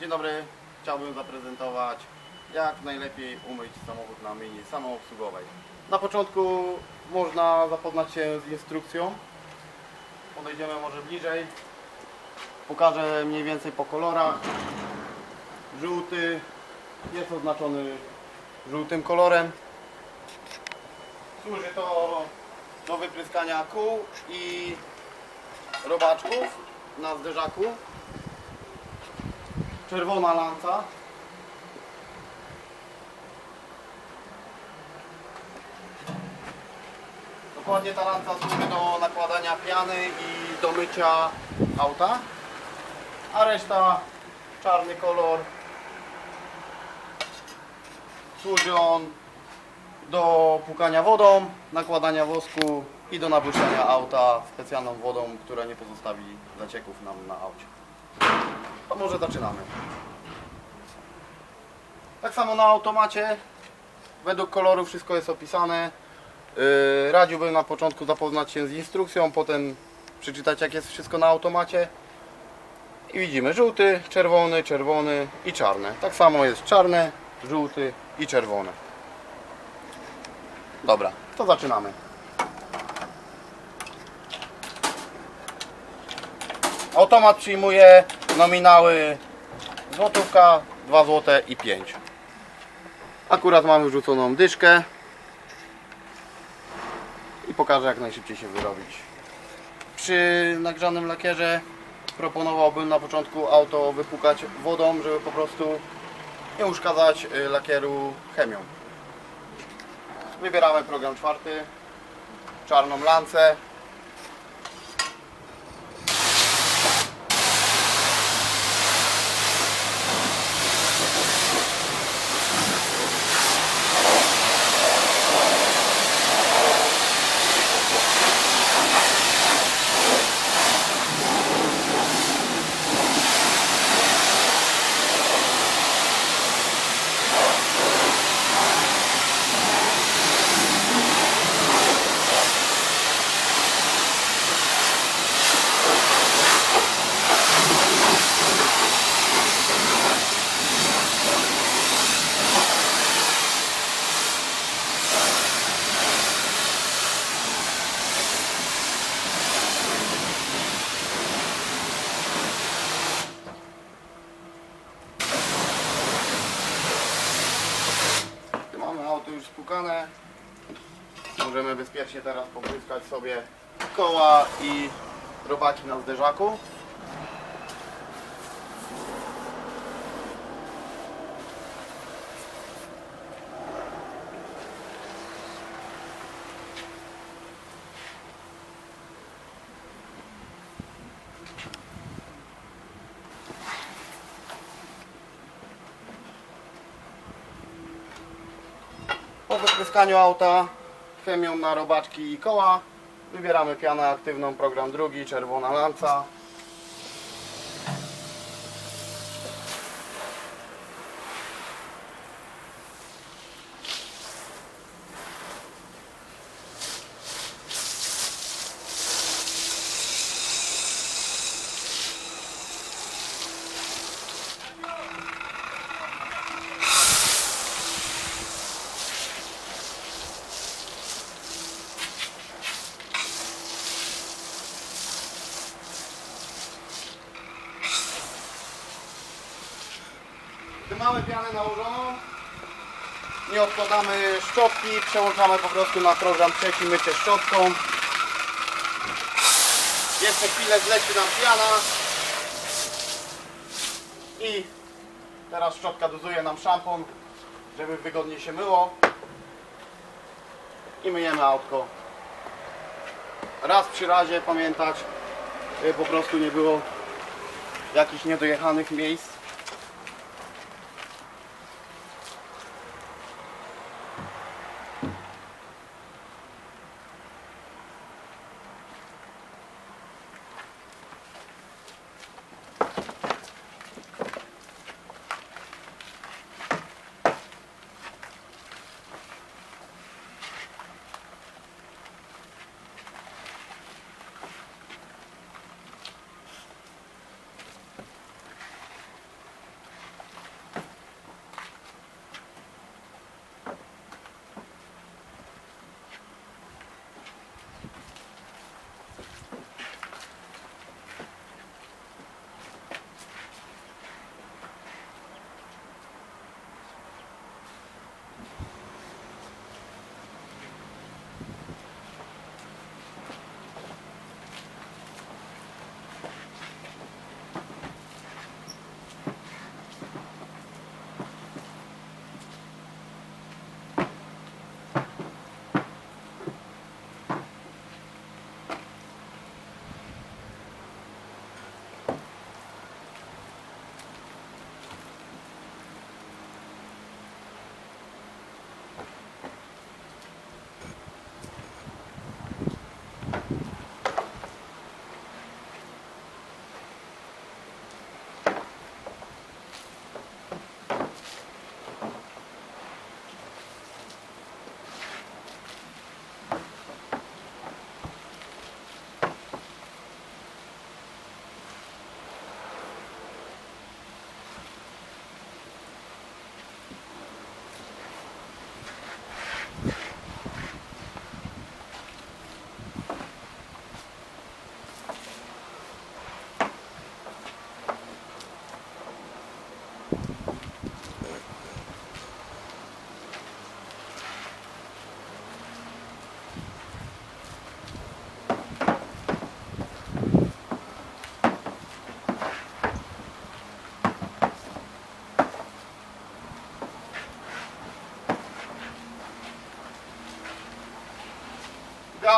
Dzień dobry, chciałbym zaprezentować jak najlepiej umyć samochód na mini samoobsługowej. Na początku można zapoznać się z instrukcją. Podejdziemy może bliżej. Pokażę mniej więcej po kolorach. Żółty jest oznaczony żółtym kolorem. Służy to do wypryskania kół i robaczków na zderzaku. Czerwona lanca. Dokładnie ta lanca służy do nakładania piany i do mycia auta. A reszta czarny kolor. Służy on do płukania wodą, nakładania wosku i do nabłyszczenia auta specjalną wodą, która nie pozostawi zacieków nam na aucie. To może zaczynamy. Tak samo na automacie, według koloru wszystko jest opisane. Yy, radziłbym na początku zapoznać się z instrukcją, potem przeczytać jak jest wszystko na automacie. I widzimy żółty, czerwony, czerwony i czarny. Tak samo jest czarny, żółty i czerwony. Dobra, to zaczynamy. Automat przyjmuje nominały złotówka, 2 złote i 5. Akurat mamy wrzuconą dyszkę i pokażę jak najszybciej się wyrobić. Przy nagrzanym lakierze proponowałbym na początku auto wypukać wodą, żeby po prostu nie uszkadzać y, lakieru chemią. Wybieramy program czwarty, czarną lancę. Auto już spłukane, możemy bezpiecznie teraz popryskać sobie koła i robaki na zderzaku. Po wypryskaniu auta chemią na robaczki i koła wybieramy pianę aktywną, program drugi, czerwona lanca. Mamy pianę nałożoną, nie odkładamy szczotki, przełączamy po prostu na program trzeci mycie szczotką. Jeszcze chwilę zleci nam piana i teraz szczotka dozuje nam szampon, żeby wygodnie się myło i myjemy autko. Raz przy razie pamiętać, żeby po prostu nie było jakichś niedojechanych miejsc.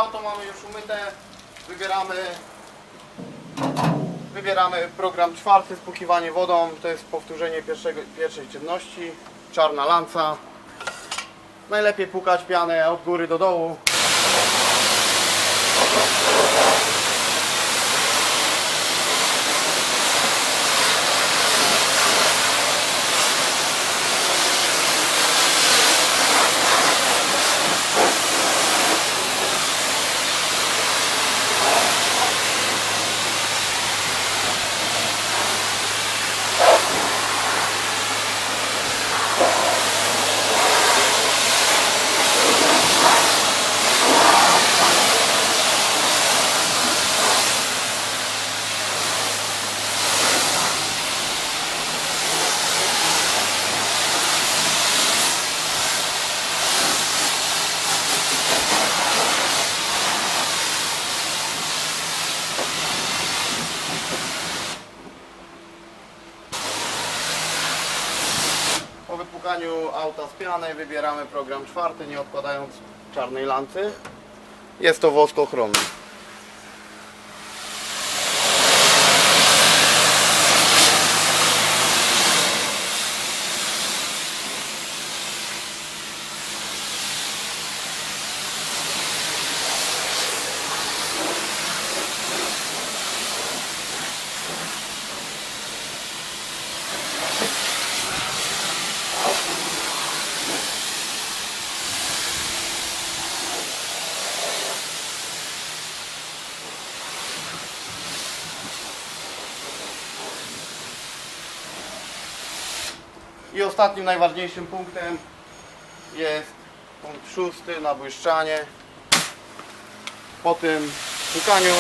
Auto mamy już umyte. Wybieramy Wybieramy program czwarty, spłukiwanie wodą. To jest powtórzenie pierwszego, pierwszej czynności. Czarna lanca. Najlepiej pukać pianę od góry do dołu. Po wypukaniu auta z wybieramy program czwarty, nie odkładając czarnej lancy. Jest to wosk ochronny. Ostatnim najważniejszym punktem jest punkt szósty, nabłyszczanie. Po tym szukaniu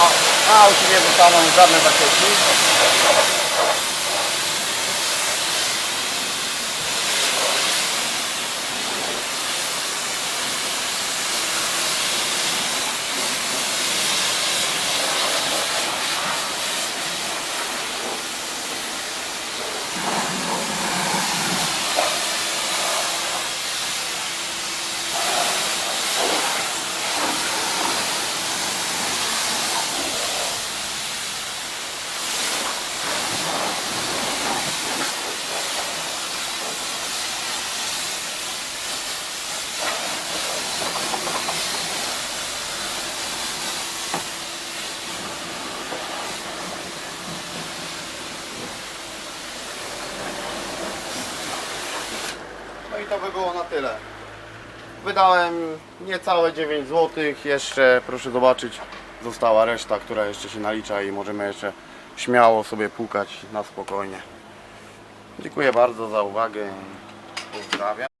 a- na aucie nie zostaną żadne zacieki. I to by było na tyle. Wydałem niecałe 9 zł. Jeszcze proszę zobaczyć, została reszta, która jeszcze się nalicza i możemy jeszcze śmiało sobie pukać na spokojnie. Dziękuję bardzo za uwagę. Pozdrawiam.